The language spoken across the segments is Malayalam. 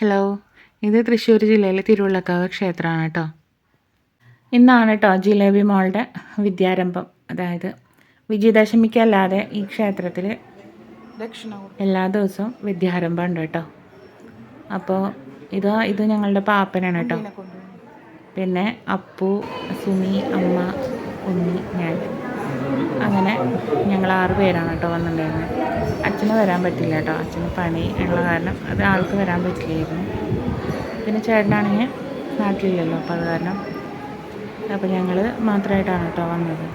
ഹലോ ഇത് തൃശ്ശൂർ ജില്ലയിലെ തിരുവള്ളക്കാവ് ക്ഷേത്രമാണ് കേട്ടോ. ഇന്നാണ് കേട്ടോ ജിലേബി മോളുടെ വിദ്യാരംഭം. അതായത് വിജയദശമിക്കല്ലാതെ ഈ ക്ഷേത്രത്തിൽ എല്ലാ ദിവസവും വിദ്യാരംഭം ഉണ്ട് കേട്ടോ. അപ്പോൾ ഇത് ഇത് ഞങ്ങളുടെ പാപ്പനാണ് കേട്ടോ. പിന്നെ അപ്പു സുമി അമ്മ ഉണ്ണി ഞാൻ അങ്ങനെ ഞങ്ങൾ ആറ് പേരാണ് കേട്ടോ വന്നിട്ടുണ്ടായിരുന്നത് അച്ഛന് വരാൻ പറ്റില്ല കേട്ടോ. അച്ഛന് പണി ഉള്ള കാരണം അത് ആൾക്ക് വരാൻ പറ്റില്ലായിരുന്നു. പിന്നെ ചേട്ടനാണെങ്കിൽ നാട്ടിലില്ലല്ലോ അപ്പോൾ അത് കാരണം. അപ്പോൾ ഞങ്ങൾ മാത്രമായിട്ടാണ് കേട്ടോ വന്നത്.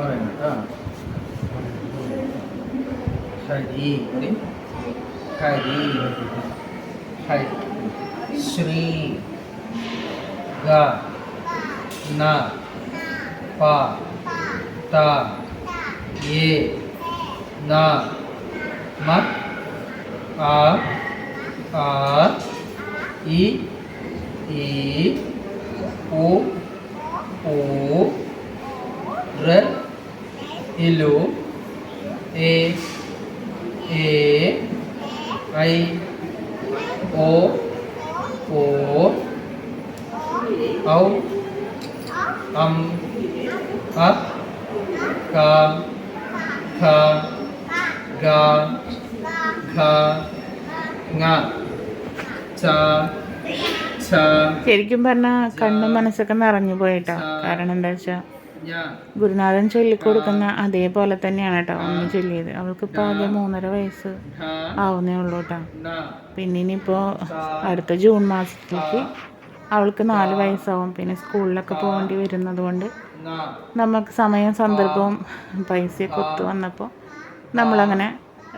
করেন এটা হরি বলি হরি হরি শ্রী গা না পা ता ये ना मत आ आ ई ई ओ ओ र ഇലു എ എ ഐ ഓ ഓ ഔ അം അ ക ഖ ഗ ഘ ങ ച ശരിക്കും പറഞ്ഞാൽ കണ്ണും മനസ്സൊക്കെ നിറഞ്ഞു പോയിട്ടോ. കാരണം എന്താ വെച്ചാൽ ഗുരുനാഥൻ ചൊല്ലിക്കൊടുക്കുന്ന അതേപോലെ തന്നെയാണ് കേട്ടോ ഒന്ന് ചൊല്ലിയത്. അവൾക്കിപ്പോൾ ആകെ മൂന്നര വയസ്സ് ആവുന്നേ ഉള്ളൂ കേട്ടോ. പിന്നെ ഇനിയിപ്പോൾ അടുത്ത ജൂൺ മാസത്തിലേക്ക് അവൾക്ക് നാല് വയസ്സാവും. പിന്നെ സ്കൂളിലൊക്കെ പോകേണ്ടി വരുന്നത് കൊണ്ട് നമുക്ക് സമയം സന്ദർഭവും പൈസയൊക്കെ ഒത്തു വന്നപ്പോൾ നമ്മളങ്ങനെ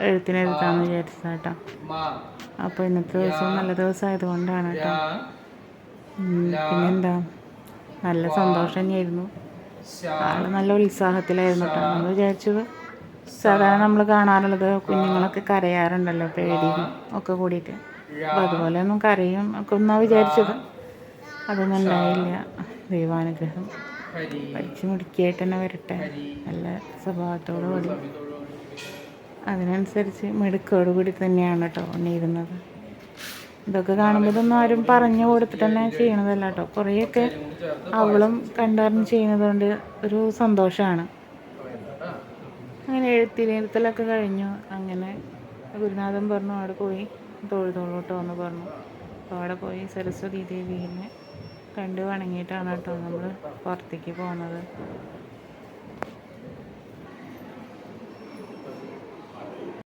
എഴുത്തിനെഴുതാമെന്ന് വിചാരിച്ചത് കേട്ടോ. അപ്പോൾ ഇന്നത്തെ ദിവസം നല്ല ദിവസമായതുകൊണ്ടാണ് ആയതുകൊണ്ടാണ് കേട്ടോ പിന്നെന്താ? നല്ല സന്തോഷം തന്നെയായിരുന്നു. നല്ല ഉത്സാഹത്തിലായിരുന്നു കേട്ടോ നമ്മൾ വിചാരിച്ചത് സാധാരണ നമ്മൾ കാണാറുള്ളത് കുഞ്ഞുങ്ങളൊക്കെ കരയാറുണ്ടല്ലോ പേടിയും ഒക്കെ കൂടിയിട്ട്. അപ്പോൾ അതുപോലെ ഒന്നും കരയും ഒക്കെ ഒന്നാ വിചാരിച്ചത്. അതൊന്നും ഉണ്ടായില്ല. ദൈവാനുഗ്രഹം. പഠിച്ചു മിടുക്കിയായിട്ട് തന്നെ വരട്ടെ. നല്ല സ്വഭാവത്തോടു കൂടി. അതിനനുസരിച്ച് മിടുക്കോടു കൂടി തന്നെയാണ് കേട്ടോ ഉണ്ണിയിരുന്നത് ഇതൊക്കെ കാണുമ്പോൾ ഇതൊന്നും ആരും പറഞ്ഞു കൊടുത്തിട്ട് തന്നെ ചെയ്യണതല്ല കേട്ടോ. കുറേയൊക്കെ അവളും കണ്ടറിഞ്ഞ് ചെയ്യുന്നതുകൊണ്ട് ഒരു സന്തോഷമാണ്. അങ്ങനെ എഴുത്തിലെഴുത്തലൊക്കെ കഴിഞ്ഞു. അങ്ങനെ ഗുരുനാഥൻ പറഞ്ഞു അവിടെ പോയി തൊഴുതോളൂട്ടോ എന്ന് പറഞ്ഞു. അപ്പോൾ അവിടെ പോയി സരസ്വതി ദേവീനെ കണ്ട് വണങ്ങിയിട്ടാണ് കേട്ടോ നമ്മൾ പുറത്തേക്ക് പോകുന്നത്